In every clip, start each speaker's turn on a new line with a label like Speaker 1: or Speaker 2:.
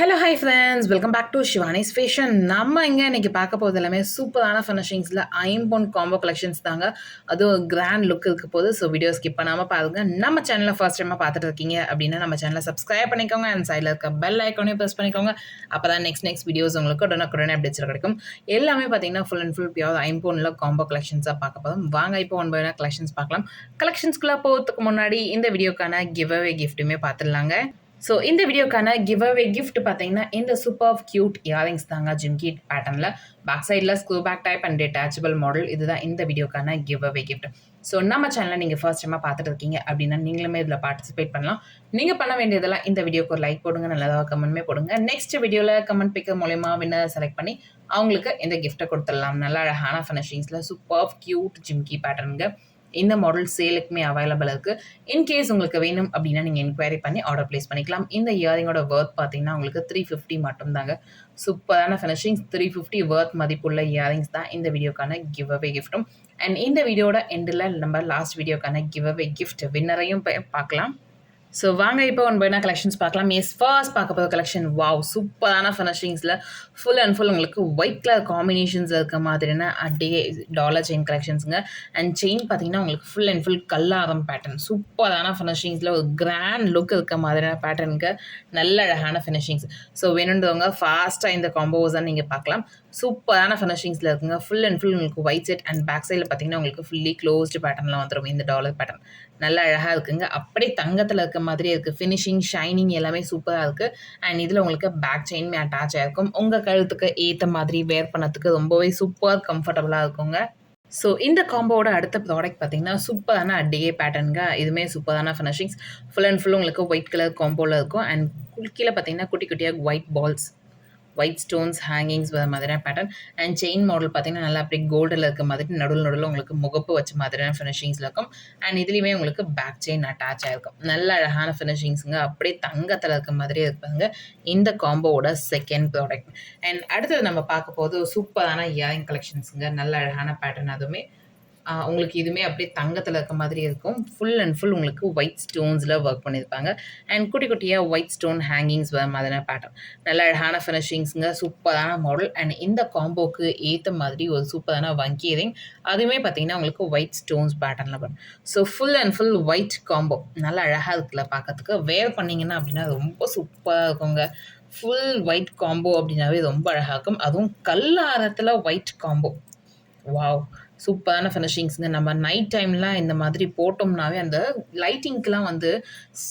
Speaker 1: Hello hi friends welcome back to Shivani's fashion நம்ம இங்கே இன்னைக்கு பார்க்க போகிறது எல்லாமே சூப்பரான ஃபினிஷிங்ஸில் ஐம்பொன் காம்போ கலெக்ஷன்ஸ் தாங்க. அதுவும் கிராண்ட் லுக் இருக்க போது ஸோ வீடியோ ஸ்கிப் பண்ணாமல் பாருங்கள் நம்ம சேனலில் ஃபர்ஸ்ட் டைமாக பார்த்துட்டு இருக்கீங்க அப்படின்னா நம்ம சேனலை சப்ஸ்கிரைப் பண்ணிக்கோங்க. அண்ட் சைடில் இருக்க பெல் ஐக்கானையும் ப்ரெஸ் பண்ணிக்கோங்க. அப்போ தான் நெக்ஸ்ட் நெக்ஸ்ட் வீடியோஸ் உங்களுக்கு உடனுக்குடனே அப்டேட்ஸ் கிடைக்கும். எல்லாமே பார்த்தீங்கன்னா ஃபுல் அண்ட் ஃபுல் பியோர் ஐம்பொனில் காம்போ கலெக்ஷன்ஸாக பார்க்க போதும் வாங்க இப்போ ஒன் பை கலெக்ஷன்ஸ் பார்க்கலாம். கலெக்ஷன்ஸ்குள்ளே போகிறதுக்கு முன்னாடி இந்த வீடியோக்கான கிவ் அவே கிஃப்ட்டுமே பார்த்துடலாங்க. ஸோ இந்த வீடியோக்கான கிவ் அவே கிஃப்ட் பார்த்தீங்கன்னா இந்த சூப்பர் கியூட் இயரிங்ஸ் தாங்க ஜிம்கி பேட்டர்னில் பேக் சைடில் screw back type and detachable model இதுதான் இந்த வீடியோக்கான கிவ் அவே கிஃப்ட் ஸோ நம்ம சேனலில் நீங்கள் ஃபர்ஸ்ட் டைமாக பார்த்துட்டு இருக்கீங்க அப்படின்னா நீங்களுமே இதில் பார்ட்டிசிபேட் பண்ணலாம். நீங்கள் பண்ண வேண்டியதெல்லாம் இந்த வீடியோக்கு ஒரு லைக் போடுங்க நல்லதாக கமெண்ட்மே போடுங்க. நெக்ஸ்ட் வீடியோவில் கமெண்ட் பிக்கர் மூலயமா வின்னர் செலக்ட் பண்ணி அவங்களுக்கு இந்த கிஃப்ட்டை கொடுத்துடலாம். நல்ல அழகான ஃபினிஷிங்ஸில் சூப்பர் கியூட் ஜிம்கி பேட்டர்னுங்க இந்த மாடல் சேலுக்குமே அவைலபிள் இருக்குது இன்கேஸ் உங்களுக்கு வேணும் அப்படின்னா நீங்கள் என்கொயரி பண்ணி ஆர்டர் ப்ளேஸ் பண்ணிக்கலாம். இந்த இயரிங்கோட ஒர்த் பார்த்தீங்கன்னா உங்களுக்கு த்ரீ ஃபிஃப்டி மட்டும் தாங்க சூப்பரான ஃபினிஷிங்ஸ் த்ரீ ஃபிஃப்டி ஒர்த் மதிப்புள்ள இயரிங்ஸ் தான் இந்த வீடியோக்கான கிவ் அவே கிஃப்ட்டும் அண்ட் இந்த வீடியோட எண்டில் நம்ம லாஸ்ட் வீடியோக்கான கிவ் அவே கிஃப்ட் வின்னரையும் பார்க்கலாம். ஸோ வாங்க இப்போ ஒன் பைனா கலெக்ஷன்ஸ் பார்க்கலாம். எஸ் ஃபர்ஸ்ட் பார்க்க போகிற கலெக்ஷன் வாவ் சூப்பரான ஃபினிஷிங்ஸில் ஃபுல் அண்ட் ஃபுல் உங்களுக்கு ஒயிட் கலர் காம்பினேஷன்ஸ் இருக்க மாதிரியான அடியே டாலர் செயின் கலெக்ஷன்ஸுங்க அண்ட் செயின் பார்த்தீங்கன்னா உங்களுக்கு ஃபுல் அண்ட் ஃபுல் கல்லாரம் பேட்டர்ன் சூப்பரான ஃபினிஷிங்ஸில் ஒரு கிராண்ட் லுக் இருக்க மாதிரியான பேட்டர்னுக்கு நல்ல அழகான ஃபினிஷிங்ஸ் ஸோ வேணுன்றவங்க ஃபாஸ்ட்டாக இந்த காம்போஸாக நீங்கள் பார்க்கலாம். சூப்பரான ஃபினிஷிங்ஸில் இருக்குங்க. ஃபுல் அண்ட் ஃபுல் உங்களுக்கு ஒயிட் செட் அண்ட் பேக் சைடில் பார்த்தீங்கன்னா உங்களுக்கு ஃபுல்லி க்ளோஸ்டு பேட்டர்னில் வந்துடும் இந்த டாலர் பேட்டர்ன் நல்லா அழகாக இருக்குங்க. அப்படியே தங்கத்தில் இருக்க மாதிரியே இருக்குது ஃபினிஷிங் ஷைனிங் எல்லாமே சூப்பராக இருக்குது அண்ட் இதில் உங்களுக்கு பேக் செயின்மே அட்டாச் ஆகிருக்கும் உங்கள் கழுத்துக்கு ஏற்ற மாதிரி வேர் பண்ணதுக்கு ரொம்பவே சூப்பர் கம்ஃபர்டபுளாக இருக்குங்க. ஸோ இந்த காம்போவோட அடுத்த ப்ராடக்ட் பார்த்தீங்கன்னா சூப்பரான அட்டிகே பேட்டர்னுங்க இதுவுமே சூப்பரான ஃபினிஷிங்ஸ் ஃபுல் அண்ட் ஃபுல் உங்களுக்கு ஒயிட் கலர் காம்போவில் இருக்கும். அண்ட் கீழே பார்த்தீங்கன்னா குட்டி குட்டியாக white balls white stones hangings வர மாதிரியான பேட்டர்ன் அண்ட் செயின் மாடல் பார்த்தீங்கன்னா நல்லா அப்படியே கோல்டில் இருக்க மாதிரி நடுவில் நடுவில் உங்களுக்கு முகப்பு வச்ச மாதிரியான ஃபினிஷிங்ஸில் இருக்கும். அண்ட் இதுலேயுமே உங்களுக்கு பேக் செயின் அட்டாச் ஆகிருக்கும் நல்ல அழகான ஃபினிஷிங்ஸுங்க அப்படியே தங்கத்தில் இருக்க மாதிரியே இருப்பாங்க இந்த காம்போவோட செகண்ட் ப்ராடக்ட் அண்ட் அடுத்தது நம்ம பார்க்க போது சூப்பரான இயரிங் கலெக்ஷன்ஸுங்க நல்ல அழகான பேட்டர்ன் அதுவுமே. உங்களுக்கு இதுவுமே அப்படியே தங்கத்தில் இருக்க மாதிரி இருக்கும். ஃபுல் அண்ட் ஃபுல் உங்களுக்கு ஒயிட் ஸ்டோன்ஸில் ஒர்க் பண்ணியிருப்பாங்க. அண்ட் குட்டி குட்டியாக ஒயிட் ஸ்டோன் ஹேங்கிங்ஸ் வர மாதிரியான பேட்டர்ன் நல்ல அழகான ஃபினிஷிங்ஸுங்க சூப்பரான மாடல் அண்ட் இந்த காம்போக்கு ஏற்ற மாதிரி ஒரு சூப்பரான வங்கி ரிங் அதுவுமே பார்த்தீங்கன்னா உங்களுக்கு ஒயிட் ஸ்டோன்ஸ் பேட்டர்னில் வரும். So full and full white combo நல்லா அழகாக இருக்குல்ல பார்க்கறதுக்கு வேர் பண்ணிங்கன்னா அப்படின்னா ரொம்ப சூப்பராக இருக்குங்க. ஃபுல் ஒயிட் காம்போ அப்படின்னாவே ரொம்ப அழகாக இருக்கும். அதுவும் கல்லாரத்தில் ஒயிட் காம்போ வாவ் சூப்பரான ஃபினிஷிங்ஸுங்க நம்ம நைட் டைம்லாம் இந்த மாதிரி போட்டோம்னாவே அந்த லைட்டிங்க்கெலாம் வந்து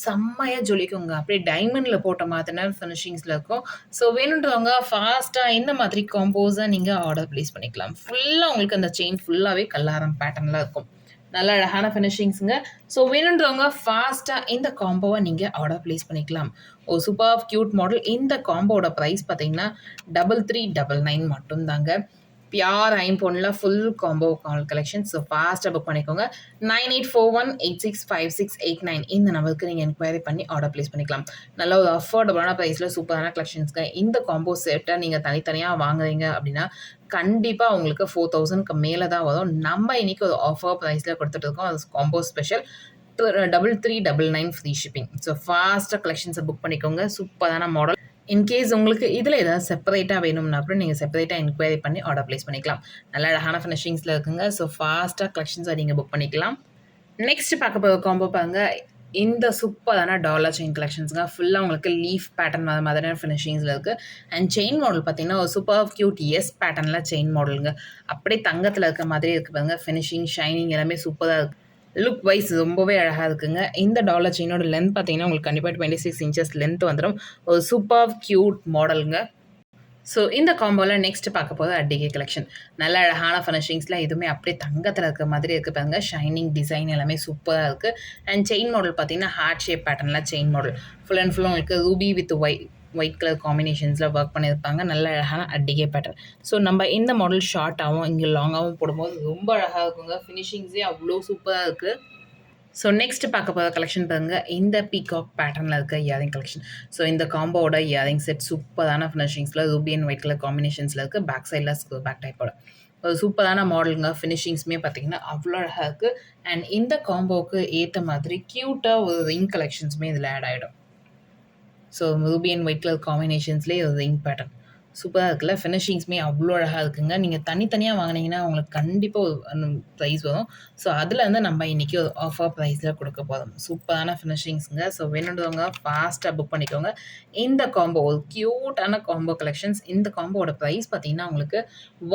Speaker 1: செம்மையாக ஜொலிக்குங்க. அப்படியே டைமண்டில் போட்ட மாதிரினா ஃபினிஷிங்ஸில் இருக்கும். ஸோ வேணுன்றவங்க ஃபாஸ்ட்டாக இந்த மாதிரி காம்போஸை நீங்கள் ஆர்டர் ப்ளேஸ் பண்ணிக்கலாம். ஃபுல்லாக உங்களுக்கு அந்த செயின் ஃபுல்லாகவே கல்லாரம் பேட்டர்னில் இருக்கும். நல்ல அழகான ஃபினிஷிங்ஸுங்க ஸோ வேணுன்றவங்க ஃபாஸ்ட்டாக இந்த காம்போவை நீங்கள் ஆர்டர் ப்ளேஸ் பண்ணிக்கலாம். ஓ சூப்பர் க்யூட் மாடல் இந்த காம்போவோட ப்ரைஸ் பார்த்தீங்கன்னா டபுள் த்ரீ டபுள் நைன் மட்டும்தாங்க. பியார் ஐம்பொன்னில் ஃபுல் காம்போ கால் கலெக்ஷன் ஸோ ஃபாஸ்ட்டாக புக் பண்ணிக்கோங்க. Nine eight four one eight six five six eight nine இந்த நம்பருக்கு நீங்கள் என்கொயரி பண்ணி ஆர்டர் ப்ளேஸ் பண்ணிக்கலாம். நல்ல ஒரு அஃபோர்டபுளான ப்ரைஸில் சூப்பரான கலெக்ஷன்ஸ்க்கு இந்த காம்போ செட்டை நீங்கள் தனித்தனியாக வாங்குறீங்க அப்படின்னா கண்டிப்பாக உங்களுக்கு ஃபோர் தௌசண்ட்க்கு மேலே தான் வரும். நம்ம இன்றைக்கி ஒரு ஆஃபர் ப்ரைஸில் கொடுத்துட்டு இருக்கோம். அது combo special double three double nine free shipping so ஃபாஸ்ட்டாக கலெக்ஷன்ஸை புக் பண்ணிக்கோங்க. சூப்பரான மாடல் இன்கேஸ் உங்களுக்கு இதில் ஏதாவது செப்பரேட்டாக வேணும்னா கூட நீங்கள் செப்பரேட்டாக என்கொயரி பண்ணி ஆர்டர் ப்ளேஸ் பண்ணிக்கலாம். நல்ல அழகான ஃபினிஷிங்ஸில் இருக்குங்க. ஸோ ஃபாஸ்ட்டாக கலெக்ஷன்ஸை நீங்கள் புக் பண்ணிக்கலாம். நெக்ஸ்ட் பார்க்க போகிற காம்போ பாருங்க. இந்த சூப்பரான டாலர் செயின் கலெக்ஷன்ஸுங்க ஃபுல்லாக உங்களுக்கு லீஃப் பேட்டர்ன் அது மாதிரியான ஃபினிஷிங்ஸில் இருக்குது அண்ட் செயின் மாடல் பார்த்தீங்கன்னா ஒரு சூப்பர் க்யூட் எஸ் பேட்டர்னில் செயின் மாடலுங்க அப்படியே தங்கத்தில் இருக்க மாதிரி இருக்குது பாருங்க. ஃபினிஷிங் ஷைனிங் எல்லாமே சூப்பராக இருக்குது லுக் வைஸ் ரொம்பவே அழகாக இருக்குங்க. இந்த டாலர் செயினோட லென்த் பார்த்தீங்கன்னா உங்களுக்கு கண்டிப்பாக டுவெண்ட்டி சிக்ஸ் இன்ச்சஸ் லென்த் வந்துடும் ஒரு சூப்பர் க்யூட் மாடலுங்க ஸோ இந்த காம்போவில் நெக்ஸ்ட் பார்க்க போது அட்டிகே கலெக்ஷன் நல்ல அழகான ஃபினிஷிங்ஸில் இதுவுமே அப்படியே தங்கத்தில் இருக்க மாதிரி இருக்குது பாருங்க. ஷைனிங் டிசைன் எல்லாமே சூப்பராக இருக்குது அண்ட் செயின் மாடல் பார்த்தீங்கன்னா ஹார்ட் ஷேப் பேட்டர்னில் chain model full and full உங்களுக்கு ruby with white white colour காம்பினேஷன்ஸில் work பண்ணியிருப்பாங்க. நல்ல அழகான அட்டிகே பேட்டர்ன் ஸோ நம்ம இந்த மாடல் ஷார்ட்டாகவும் இங்கே லாங்காகவும் போடும்போது ரொம்ப அழகாக இருக்குங்க. ஃபினிஷிங்ஸே அவ்வளோ சூப்பராக இருக்குது ஸோ நெக்ஸ்ட் பார்க்க போகிற கலெக்ஷன் பாருங்கள் இந்த பீகாக் பேட்டர்னில் இருக்க இயரிங் கலெக்ஷன் ஸோ இந்த காம்போவோட இயரிங் செட் சூப்பரான ஃபினிஷிங்ஸில் ரூபி அண்ட் ஒயிட் கலர் காம்பினேஷன்ஸில் இருக்குது பேக் சைடில் ஸ்கூல் பேக் டைப்போட ஒரு சூப்பரான மாடலுங்க ஃபினிஷிங்ஸுமே பார்த்தீங்கன்னா அவ்வளோ அழகாக இருக்குது அண்ட் இந்த காம்போவுக்கு ஏற்ற மாதிரி க்யூட்டாக ஒரு ரிங் கலெக்ஷன்ஸுமே இதில் ஆட் ஆகிடும் so ruby and white colour காம்பினேஷன்ஸ்லேயே ஒரு ரிங் பேட்டர்ன் சூப்பராக இருக்குல்ல? ஃபினிஷிங்ஸுமே அவ்வளோ அழகாக இருக்குங்க. நீங்கள் தனித்தனியாக வாங்கினீங்கன்னா உங்களுக்கு கண்டிப்பாக ஒரு ப்ரைஸ் வரும். ஸோ அதில் வந்து நம்ம இன்றைக்கி ஒரு ஆஃபர் ப்ரைஸில் கொடுக்க போகிறோம் சூப்பரான ஃபினிஷிங்ஸுங்க ஸோ வேணுன்றவங்க ஃபாஸ்ட்டாக புக் பண்ணிக்கோங்க. இந்த காம்போ ஒரு க்யூட்டான காம்போ கலெக்ஷன்ஸ் இந்த காம்போவோட ப்ரைஸ் பார்த்தீங்கன்னா உங்களுக்கு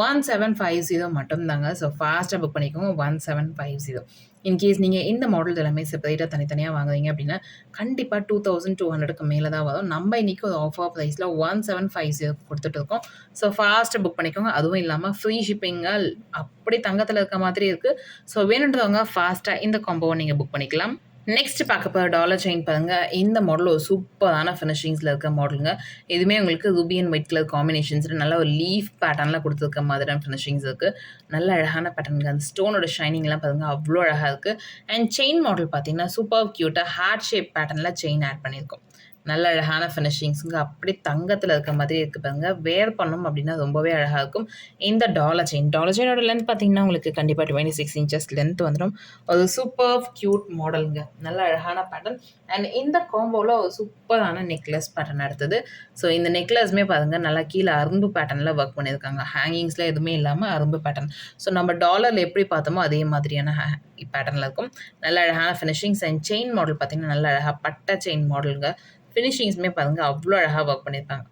Speaker 1: ஒன் செவன் ஃபைவ் ஜீரோ மட்டும்தாங்க. ஸோ ஃபாஸ்ட்டாக புக் பண்ணிக்கோங்க. One seven five zero in case நீங்கள் இந்த மாடல் எல்லாமே செப்பரேட்டாக தனித்தனியாக வாங்குறீங்க அப்படின்னா கண்டிப்பாக டூ தௌசண்ட் டூ ஹண்ட்ரடுக்கு மேலே தான் வரும். நம்ம இன்றைக்கி ஒரு ஆஃபர் ப்ரைஸில் ஒன் செவன் ஃபைவ் ஜீரோ கொடுத்துட்டு இருக்கோம். ஸோ ஃபாஸ்ட்டாக புக் பண்ணிக்கோங்க. அதுவும் இல்லாமல் ஃப்ரீ ஷிப்பிங்காக அப்படி தங்கத்தில் இருக்க மாதிரி இருக்குது ஸோ வேணுன்றவங்க ஃபாஸ்ட்டாக இந்த காம்போவை நீங்கள் புக் பண்ணிக்கலாம். நெக்ஸ்ட் பார்க்க போகிற டாலர் செயின் பாருங்க. இந்த மாடல் ஒரு சூப்பரான ஃபினிஷிங்ஸில் இருக்க மாடலுங்க இதுவுமே உங்களுக்கு ரூபி அண்ட் ஒயிட் கலர் காம்பினேஷன்ஸில் நல்ல ஒரு லீஃப் பேட்டர்னில் கொடுத்துருக்க மாதிரியான ஃபினிஷிங்ஸ் இருக்குது நல்ல அழகான பேட்டர்னுங்க அந்த ஸ்டோனோட ஷைனிங்லாம் பாருங்கள் அவ்வளோ அழகாக இருக்குது அண்ட் செயின் மாடல் பார்த்தீங்கன்னா சூப்பர் க்யூட்டாக ஹார்ட் ஷேப் பேட்டர்னில் செயின் ஆட் பண்ணியிருக்கோம். நல்ல அழகான ஃபினிஷிங்ஸுங்க அப்படி தங்கத்தில் இருக்க மாதிரி இருக்குது பாருங்க. வேர் பண்ணும் அப்படின்னா ரொம்பவே அழகாக இருக்கும். இந்த டாலர் செயின் டாலர் செயினோட லென்த் பார்த்தீங்கன்னா உங்களுக்கு கண்டிப்பாக டுவெண்ட்டி சிக்ஸ் இன்ச்சஸ் லென்த் வந்துடும் ஒரு சூப்பர் க்யூட் மாடலுங்க நல்ல அழகான பேட்டர்ன் அண்ட் இந்த காம்போவில் ஒரு சூப்பரான நெக்லஸ் பேட்டர்ன் எடுத்தது ஸோ இந்த நெக்லஸ்மே பாருங்கள் நல்லா கீழே அரும்பு பேட்டர்னில் ஒர்க் பண்ணியிருக்காங்க. ஹேங்கிங்ஸில் எதுவுமே இல்லாமல் அரும்பு பேட்டர்ன் ஸோ நம்ம டாலரில் எப்படி பார்த்தோமோ அதே மாதிரியான பேட்டர்னில் இருக்கும். நல்ல அழகான ஃபினிஷிங்ஸ் அண்ட் செயின் மாடல் பார்த்தீங்கன்னா நல்ல அழகாக பட்டை செயின் மாடலுங்க ஃபினிஷிங்ஸுமே பாருங்கள் அவ்வளோ அழகாக ஒர்க் பண்ணியிருப்பாங்க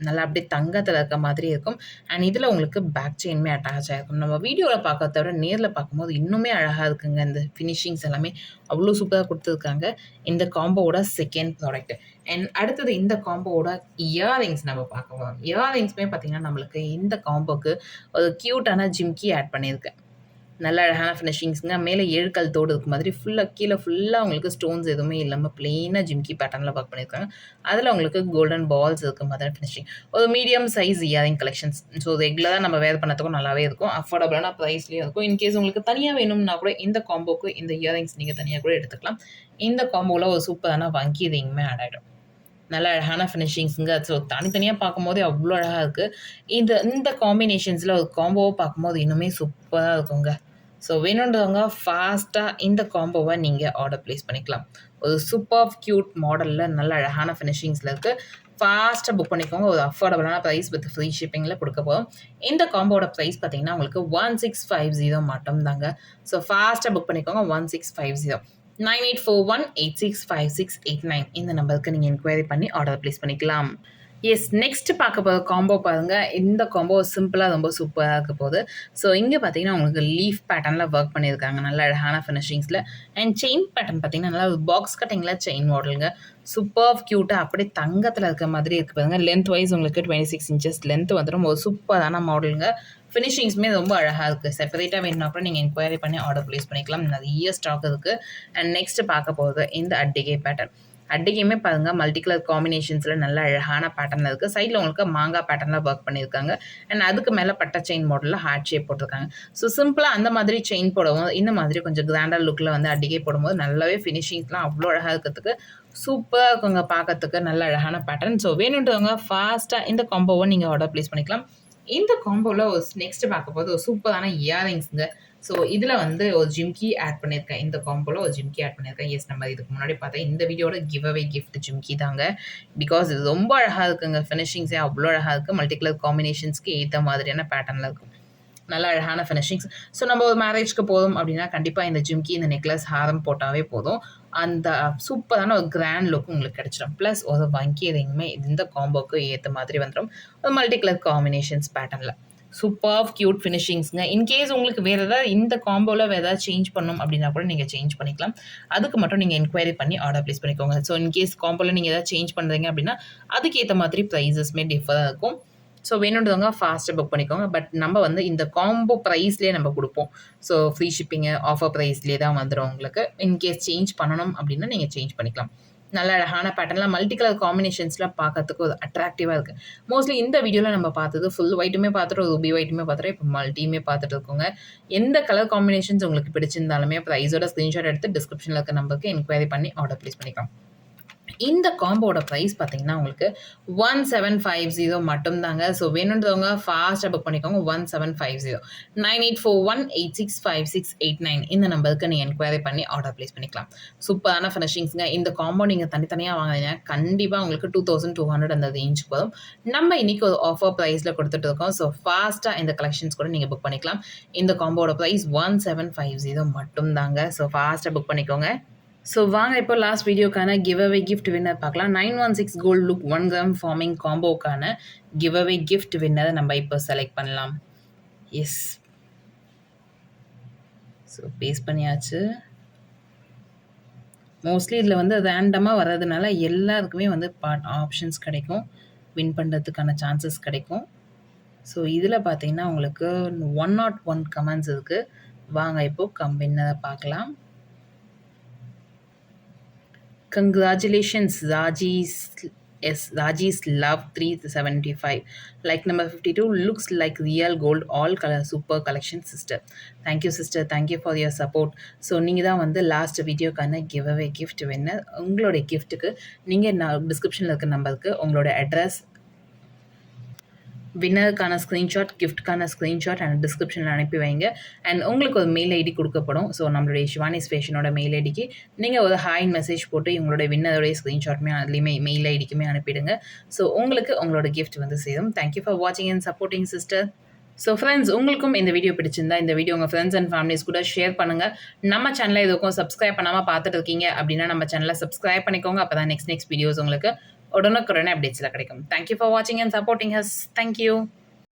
Speaker 1: நல்லா அப்படியே தங்கத்தில் இருக்க மாதிரி இருக்கும். அண்ட் இதில் உங்களுக்கு பேக் செயின்மே அட்டாச் ஆகிருக்கும் நம்ம வீடியோவில் பார்க்கறத விட நேரில் பார்க்கும்போது இன்னுமே அழகாக இருக்குங்க இந்த ஃபினிஷிங்ஸ் எல்லாமே. அவ்வளோ சூப்பராக கொடுத்துருக்காங்க. இந்த காம்போவோட செகண்ட் ப்ராடக்ட் அண்ட் அடுத்தது இந்த காம்போவோட இயரிங்ஸ் நம்ம பார்க்க போகிறோம் இயரிங்ஸ்மே பார்த்திங்கன்னா நம்மளுக்கு இந்த காம்போக்கு ஒரு க்யூட்டான ஜிம்கி ஆட் பண்ணியிருக்கேன் நல்ல அழகான ஃபினிஷிங்ஸுங்க மேலே ஏழு கல் தோடு இருக்க மாதிரி ஃபுல்லாக கீழே ஃபுல்லாக உங்களுக்கு ஸ்டோன்ஸ் எதுவுமே இல்லாமல் ப்ளெயினாக ஜிம்கி பேட்டர்னில் ஒர்க் பண்ணியிருக்காங்க. அதில் உங்களுக்கு கோல்டன் பால்ஸ் இருக்க மாதிரி ஃபினிஷிங் ஒரு medium size earring collections so ரெகுலராக நம்ம வேர் பண்ணதுக்கும் நல்லாவே இருக்கும். அஃபோர்டபுளான ப்ரைஸ்லேயும் இருக்கும். இன்கேஸ் உங்களுக்கு தனியாக வேணும்னா கூட இந்த காம்போக்கு இந்த இயரிங்ஸ் நீங்கள் தனியாக கூட எடுத்துக்கலாம். இந்த காம்போவில் ஒரு சூப்பரான வங்கி ரிங்குமே ஆட் ஆகிடும் நல்ல அழகான ஃபினிஷிங்ஸுங்க ஸோ தனித்தனியாக பார்க்கும்போது அவ்வளோ அழகாக இருக்குது இந்த இந்த காம்பினேஷன்ஸில் ஒரு காம்போவை பார்க்கும்போது இன்னுமே சூப்பராக இருக்குங்க. ஸோ வேணுன்றவங்க ஃபாஸ்ட்டாக இந்த காம்போவை நீங்கள் ஆர்டர் ப்ளேஸ் பண்ணிக்கலாம். ஒரு சூப்பர் க்யூட் மாடலில் நல்ல அழகான ஃபினிஷிங்ஸில் இருக்குது ஃபாஸ்ட்டாக புக் பண்ணிக்கோங்க. ஒரு அஃபோர்டபுளான ப்ரைஸ் வித் ஃப்ரீ ஷிப்பிங்கில் கொடுக்க போகிறோம் இந்த காம்போட ப்ரைஸ் பார்த்தீங்கன்னா உங்களுக்கு ஒன் சிக்ஸ் ஃபைவ் ஜீரோ மட்டும் தாங்க ஸோ ஃபாஸ்ட்டாக புக் பண்ணிக்கோங்க. One six five zero nine eight four one eight six five six eight nine இந்த நம்பருக்கு நீங்கள் என்கொயரி பண்ணி ஆர்டர் ப்ளேஸ் பண்ணிக்கலாம். எஸ் நெக்ஸ்ட் பார்க்க போகிற காம்போ பாருங்கள் இந்த காம்போ சிம்பிளாக ரொம்ப சூப்பராக இருக்க போகுது. ஸோ இங்கே பார்த்தீங்கன்னா உங்களுக்கு லீஃப் பேட்டர்னில் ஒர்க் பண்ணியிருக்காங்க. நல்ல அழகான ஃபினிஷிங்ஸில் அண்ட் செயின் பேட்டர்ன் பார்த்தீங்கன்னா நல்லா ஒரு பாக்ஸ் கட்டிங்கில் செயின் மாடலுங்க சூப்பர் க்யூட்டாக அப்படியே தங்கத்தில் இருக்க மாதிரி இருக்குது பாருங்க. லென்த் வைஸ் உங்களுக்கு டுவெண்ட்டி சிக்ஸ் இன்ச்சஸ் லென்த் வந்துடும் ஒரு சூப்பரான மாடலுங்க ஃபினிஷிங்ஸுமே ரொம்ப அழகாக இருக்குது செப்பரேட்டாக வேணும்னா கூட நீங்கள் என்கொயரி பண்ணி ஆர்டர் ப்ளேஸ் பண்ணிக்கலாம். நிறைய ஸ்டாக் இருக்குது அண்ட் நெக்ஸ்ட் பார்க்க போகுது இந்த அட்டிகை பேட்டர்ன் அட்டைக்குமே பாருங்கள் மல்டி கலர் காம்பினேஷன்ஸில் நல்ல அழகான பேட்டர்னில் இருக்குது சைடில் உங்களுக்கு மாங்காய் பேட்டர்னில் ஒர்க் பண்ணியிருக்காங்க. அண்ட் அதுக்கு மேலே பட்ட செயின் மாடலில் ஹார்ட் ஷேப் போட்டிருக்காங்க. ஸோ சிம்பிளாக அந்த மாதிரி செயின் போடவும் இந்த மாதிரி கொஞ்சம் கிராண்டர் லுக்கில் வந்து அடிக்கை போடும்போது நல்லாவே ஃபினிஷிங்ஸ்லாம் அவ்வளோ அழகாக இருக்கிறதுக்கு சூப்பராக இருக்குங்க பார்க்கறதுக்கு நல்ல அழகான பேட்டர்ன் ஸோ வேணுன்றவங்க ஃபாஸ்ட்டாக இந்த காம்போவை நீங்கள் ஆர்டர் ப்ளேஸ் பண்ணிக்கலாம். இந்த காம்போவில் ஒரு நெக்ஸ்ட் பார்க்க போது ஒரு சூப்பரான இயரிங்ஸுங்க ஸோ இதில் வந்து ஒரு ஜிம்கி ஆட் பண்ணியிருக்கேன். இந்த காம்போவில் ஒரு ஜிம்கி ஆட் பண்ணியிருக்கேன். எஸ் நம்ம இதுக்கு முன்னாடி பார்த்தா இந்த வீடியோட கிவ் அவே கிஃப்ட் ஜிம்கி தாங்க. பிகாஸ் இது ரொம்ப அழகாக இருக்குங்க. ஃபினிஷிங்ஸே அவ்வளோ அழகாக இருக்குது மல்டிகலர் காம்பினேஷன்ஸ்க்கு ஏற்ற மாதிரியான பேட்டர்னில் இருக்கும். நல்ல அழகான ஃபினிஷிங்ஸ் ஸோ நம்ம ஒரு மேரேஜ்க்கு போதும் அப்படின்னா கண்டிப்பாக இந்த ஜிம்கி இந்த நெக்லஸ் ஹாரம் போட்டாவே போதும். அந்த சூப்பரான ஒரு கிராண்ட் லுக் உங்களுக்கு கிடச்சிடும். ப்ளஸ் ஒரு வங்கி ரிங்குமே இந்த காம்போக்கு ஏற்ற மாதிரி வந்துடும் ஒரு மல்டி கலர் காம்பினேஷன்ஸ் பேட்டர்னில் சூப்பர் க்யூட் ஃபினிஷிங்ஸுங்க இன்கேஸ் உங்களுக்கு வேறு ஏதாவது இந்த காம்போவில் வேறு ஏதாவது சேஞ்ச் பண்ணணும் அப்படின்னா கூட நீங்கள் சேஞ்ச் பண்ணிக்கலாம். அதுக்கு மட்டும் நீங்கள் என்கொயரி பண்ணி ஆர்டர் ப்ளேஸ் பண்ணிக்கோங்க. ஸோ இன்கேஸ் காம்போவில் நீங்கள் ஏதாவது சேஞ்ச் பண்ணுறீங்க அப்படின்னா அதுக்கேற்ற மாதிரி ப்ரைஸஸ்மே டிஃபராக இருக்கும். ஸோ வேணுன்றவங்க ஃபாஸ்ட்டாக புக் பண்ணிக்கோங்க. பட் நம்ம வந்து இந்த காம்போ ப்ரைஸ்லேயே நம்ம கொடுப்போம். ஸோ ஃப்ரீ ஷிப்பிங்கு ஆஃபர் ப்ரைஸ்லேயே தான் வந்துடும் உங்களுக்கு. இன்கேஸ் சேஞ்ச் பண்ணணும் அப்படின்னா நீங்கள் சேஞ்ச் பண்ணிக்கலாம். நல்ல அழகான பேட்டர்னில் மல்டி கலர் காம்பினேஷன்ஸ்லாம் பார்க்கறதுக்கு ஒரு அட்ராக்டிவாக இருக்குது மோஸ்ட்லி இந்த வீடியோவில் நம்ம பார்த்தது ஃபுல் ஒயிட்டுமே பார்த்துட்டு ரூபி ஒயிட்டுமே பார்த்துட்டு இப்போ மல்ட்டியுமே பார்த்துட்டு இருக்கோங்க. எந்த கலர் காம்பினேஷன்ஸ் உங்களுக்கு பிடிச்சிருந்தாலுமே ப்ரைஸோட ஸ்க்ரீன்ஷாட் எடுத்து டிஸ்கிரிப்ஷனில் இருக்க நம்பருக்கு என்கொயரி பண்ணி ஆர்டர் ப்ளேஸ் பண்ணிக்கலாம். இந்த காம்போட ப்ரைஸ் பார்த்தீங்கன்னா உங்களுக்கு ஒன் செவன் ஃபைவ் ஜீரோ மட்டும்தாங்க. ஸோ வேணுன்றவங்க ஃபாஸ்ட்டாக புக் பண்ணிக்கோங்க. One seven five zero nine eight four one eight six five six eight nine இந்த நம்பருக்கு நீங்கள் என்கொயரி பண்ணி ஆர்டர் ப்ளேஸ் பண்ணிக்கலாம். சூப்பரான ஃபினிஷிங்ஸுங்க இந்த காம்போ நீங்கள் தனித்தனியாக வாங்கினீங்க கண்டிப்பாக உங்களுக்கு டூ தௌசண்ட் டூ ஹண்ட்ரட் அந்த ரேஞ்சுக்கு வரும். நம்ம இன்றைக்கி ஒரு ஆஃபர் ப்ரைஸில் கொடுத்துட்டு இருக்கோம். ஸோ ஃபாஸ்ட்டாக இந்த கலெக்ஷன்ஸ் கூட நீங்கள் புக் பண்ணிக்கலாம். இந்த காம்போட price one seven five zero மட்டும்தாங்க. ஸோ ஃபாஸ்ட்டாக புக் பண்ணிக்கோங்க. ஸோ வாங்க இப்போ லாஸ்ட் வீடியோக்கான கிவ் அவே கிஃப்ட் வின்னர் பார்க்கலாம். Nine one six gold look one gram forming காம்போக்கான give away gift வின்னரை நம்ம இப்போ செலக்ட் பண்ணலாம். எஸ் ஸோ பேஸ் பண்ணியாச்சு. மோஸ்ட்லி இதில் வந்து ரேண்டமாக வர்றதுனால எல்லாருக்குமே வந்து பார்ட் ஆப்ஷன்ஸ் கிடைக்கும். வின் பண்ணுறதுக்கான சான்சஸ் கிடைக்கும். ஸோ இதில் பார்த்தீங்கன்னா உங்களுக்கு ஒன் நாட் ஒன் கமெண்ட்ஸ் இருக்குது வாங்க இப்போது கம் வின்னரை பார்க்கலாம். Congratulations, Raji's is Raji's Love 375. Like number 52 looks like real gold all color super collection sister. Thank you sister thank you for your support so நீங்கள் தான் வந்து லாஸ்ட் வீடியோக்கான give away gift வேணும் உங்களுடைய கிஃப்ட்டுக்கு நீங்கள் நான் டிஸ்கிரிப்ஷனில் இருக்கிற நம்பருக்கு உங்களோட அட்ரஸ் வின்னருக்கான ஸ்க்ரீன்ஷாட் கிஃப்ட்கான ஸ்க்ரீன்ஷாட் அண்ட் டிஸ்கிரிப்ஷனில் அனுப்பி வைங்க. அண்ட் உங்களுக்கு ஒரு மெயில் ஐடி கொடுக்கப்படும். ஸோ நம்மளுடைய சிவானி ஸ்பேஷனோட மெயில் ஐடிக்கு நீங்கள் ஒரு ஹாய் மெசேஜ் போட்டு உங்களோட வின்னருடைய ஸ்க்ரீன்ஷாட்டுமே அதுலேயுமே மெயில் ஐடிக்குமே அனுப்பிடுங்க. ஸோ உங்களுக்கு உங்களோட கிஃப்ட் வந்து சேரும். தேங்க்யூ ஃபார் வாட்சிங் and supporting sister so friends உங்களுக்கும் இந்த வீடியோ பிடிச்சிருந்தா இந்த வீடியோ உங்கள் ஃப்ரெண்ட்ஸ் அண்ட் ஃபேமிலிஸ் கூட ஷேர் பண்ணுங்கள் நம்ம சேனலை இதுக்கும் சப்ஸ்கிரைப் பண்ணாமல் பார்த்துட்டு இருக்கீங்க அப்படின்னா நம்ம சேனலை சப்ஸ்கிரைப் பண்ணிக்கோங்க. அப்போ தான் நெக்ஸ்ட் நெக்ஸ்ட் வீடியோஸ் உங்களுக்கு உடனுக்குடனே அப்டேட்ஸில் கிடைக்கும். தேங்க்யூ ஃபார் வாட்சிங் and supporting us thank you